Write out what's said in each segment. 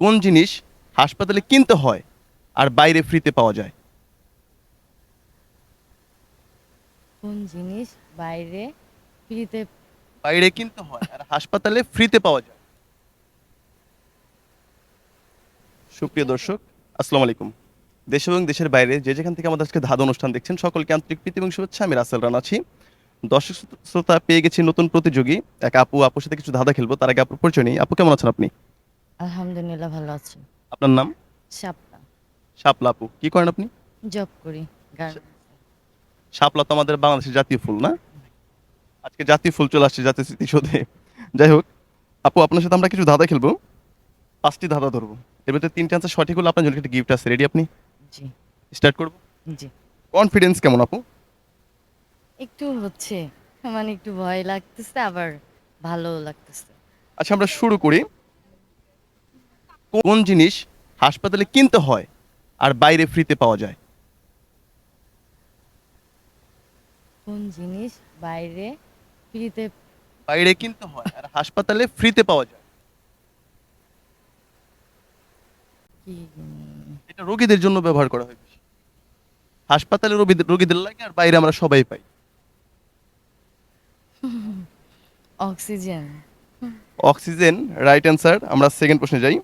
কোন জিনিস হাসপাতালে কিনতে হয় আর বাইরে ফ্রিতে পাওয়া যায়? কোন জিনিস বাইরে ফ্রিতে বাইরে কিনতে হয় আর হাসপাতালে ফ্রিতে পাওয়া যায়? সুপ্রিয় দর্শক আসসালামু আলাইকুম। দেশ এবং দেশের বাইরে যে যেখান থেকে আমাদের আজকে ধাঁধা অনুষ্ঠান দেখছেন সকলকে আন্তরিক প্রীতি এবং শুভেচ্ছা। আমি রাসেল রান আছি। দর্শক শ্রোতা পেয়ে গেছি নতুন প্রতিযোগী। এক আপু আপুর সাথে কিছু ধাঁধা খেলব তার আগে আপুর পরিচয় নেই। আপু কেমন আছেন আপনি? আলহামদুলিল্লাহ ভালো আছি। আপনার নাম? শাপলা। শাপলা আপু কি করেন আপনি? জব করি শাপলা তো আমাদের বাংলাদেশের জাতীয় ফুল না? আজকে জাতীয় ফুল চলে আসছে জাতীয় স্মৃতিসৌধে। যাই হোক আপু আপনার সাথে আমরা কিছু ধাঁধা খেলব। পাঁচটি ধাঁধা ধরবো। এর ভিতরে তিনটে আনসার সঠিক হলে আপনার জন্য একটা গিফট আছে। রেডি আপনি? জি। স্টার্ট করব? জি। কনফিডেন্স কেমন আপু? একটু হচ্ছে মানে একটু ভয় লাগতেছে আবার ভালো লাগতেছে। আচ্ছা আমরা শুরু করি। কোন জিনিস হাসপাতালে কিনতে হয় আর বাইরে ফ্রিতে পাওয়া যায়? কোন জিনিস বাইরে ফ্রিতে বাইরে কিনতে হয় আর হাসপাতালে ফ্রিতে পাওয়া যায়? এটা রোগীদের জন্য ব্যবহার করা হয় হাসপাতালে রোগীদের রোগীদের লাগে আর বাইরে আমরা সবাই পাই। অক্সিজেন। অক্সিজেন রাইট অ্যান্সার আমরা সেকেন্ড প্রশ্নে যাই।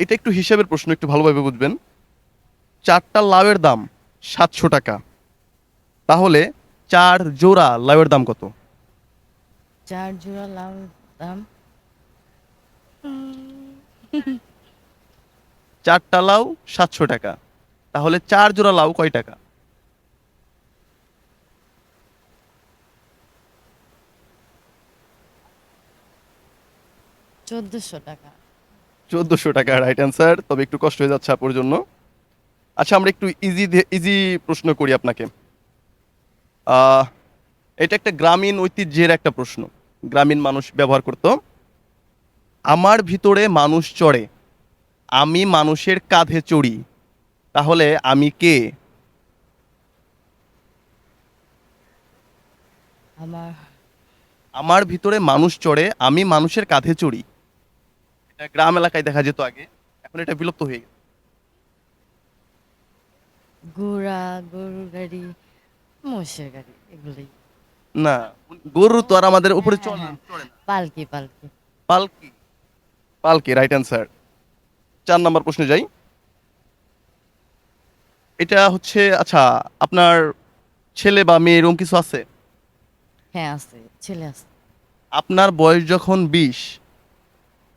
এটা একটু হিসাবের প্রশ্ন একটু ভালোভাবে বুঝবেন। চারটা লাউয়ের দাম সাতশো টাকা। তাহলে চার জোড়া লাউয়ের দাম কত? চার জোড়া লাউ দাম? চারটা লাউ সাতশো টাকা। তাহলে চার জোড়া লাউ কয় টাকা? চোদ্দশো টাকা। চোদ্দোশো টাকা রাইট অ্যান্সার তবে একটু কষ্ট হয়ে যাচ্ছে আপুর জন্য। আচ্ছা আমরা একটু ইজি ইজি প্রশ্ন করি আপনাকে। এটা একটা গ্রামীণ ঐতিহ্যের একটা প্রশ্ন। গ্রামীণ মানুষ ব্যবহার করত। আমার ভিতরে মানুষ চড়ে আমি মানুষের কাঁধে চড়ি তাহলে আমি কে? আমার আমার ভিতরে মানুষ চড়ে আমি মানুষের কাঁধে চড়ি। এটা গ্রাম এলাকায় দেখা যেত আগে। এখন এটা বিলুপ্ত হয়ে গেছে। ঘোড়া গরুর গাড়ি মোষের গাড়ি এগুলোই। না গরু তো আর আমাদের উপরে হ্যাঁ, চলে হ্যাঁ। না। পালকি পালকি। পালকি? পালকি রাইট অ্যান্সার চার নাম্বার প্রশ্নে যাই। এটা হচ্ছে আচ্ছা আপনার ছেলে বা মেয়ে এরকম কিছু আছে? হ্যাঁ আছে ছেলে আছে। আপনার বয়স যখন বিশ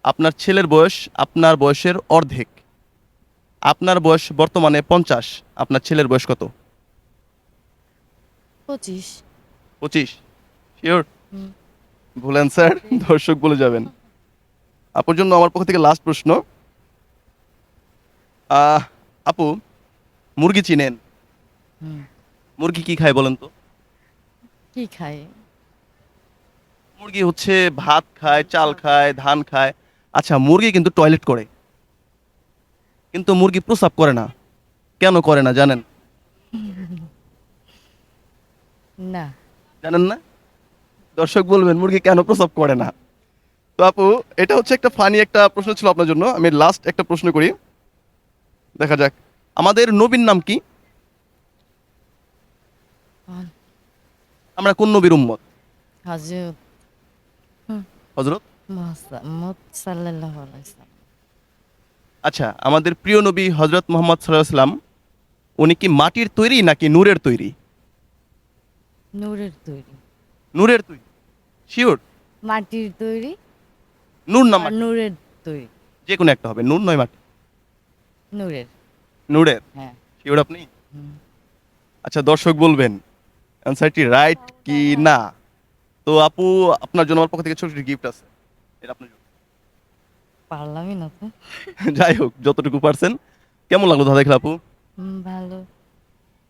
আপনার ছেলের বয়স আপনার বয়সের অর্ধেক। আপনার বয়স বর্তমানে পঞ্চাশ আপনার ছেলের বয়স কত? পঁচিশ। পঁচিশ? শিওর। ভুল অ্যান্সার দর্শক বলে যাবেন। আপুর জন্য আমার পক্ষ থেকে লাস্ট প্রশ্ন। আপু মুরগি চিনেন? মুরগি কি খায় বলেন তো? কি খায়? মুরগি হচ্ছে ভাত খায় চাল খায় ধান খায়। আচ্ছা মুরগি কিন্তু টয়লেট করে। কিন্তু মুরগি প্রসাব করে না। কেন করে না জানেন? না। জানেন না? দর্শক বলবেন মুরগি কেন প্রসাব করে না? তো আপু এটা হচ্ছে একটা ফানি একটা প্রশ্ন ছিল আপনার জন্য। আমি লাস্ট একটা প্রশ্ন করি। দেখা যাক। আমাদের নবীর নাম কি? আমরা কোন নবীর উম্মত? হজরত হজরত মোহাম্মদ আচ্ছা আমাদের প্রিয় নবী হজরত মোহাম্মদ সাল্লাম উনি কি মাটির তৈরি নাকি নূরের তৈরি? নূরের তৈরি। নূরের তৈরি। শিওর মাটির তৈরি নূর না মাটি? নূরের তৈরি। যে কোনো একটা হবে নূর নয় মাটি। নূরের। নূরের? হ্যাঁ। শিওর আপনি? আচ্ছা দর্শক বলবেন অ্যান্সারটি রাইট কি না? তো আপু আপনার জন্য আমার পক্ষ থেকে ছোট গিফট আছে। এটা আপনার জন্য। পারলামই না তো। যাই হোক যতটুকু পারছেন। কেমন লাগল দাদা খেলা আপু? ভালো।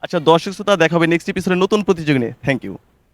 আচ্ছা দর্শক শ্রোতা দেখা হবে নেক্সট এপিসোডে নতুন প্রতিযোগী নিয়ে। Thank you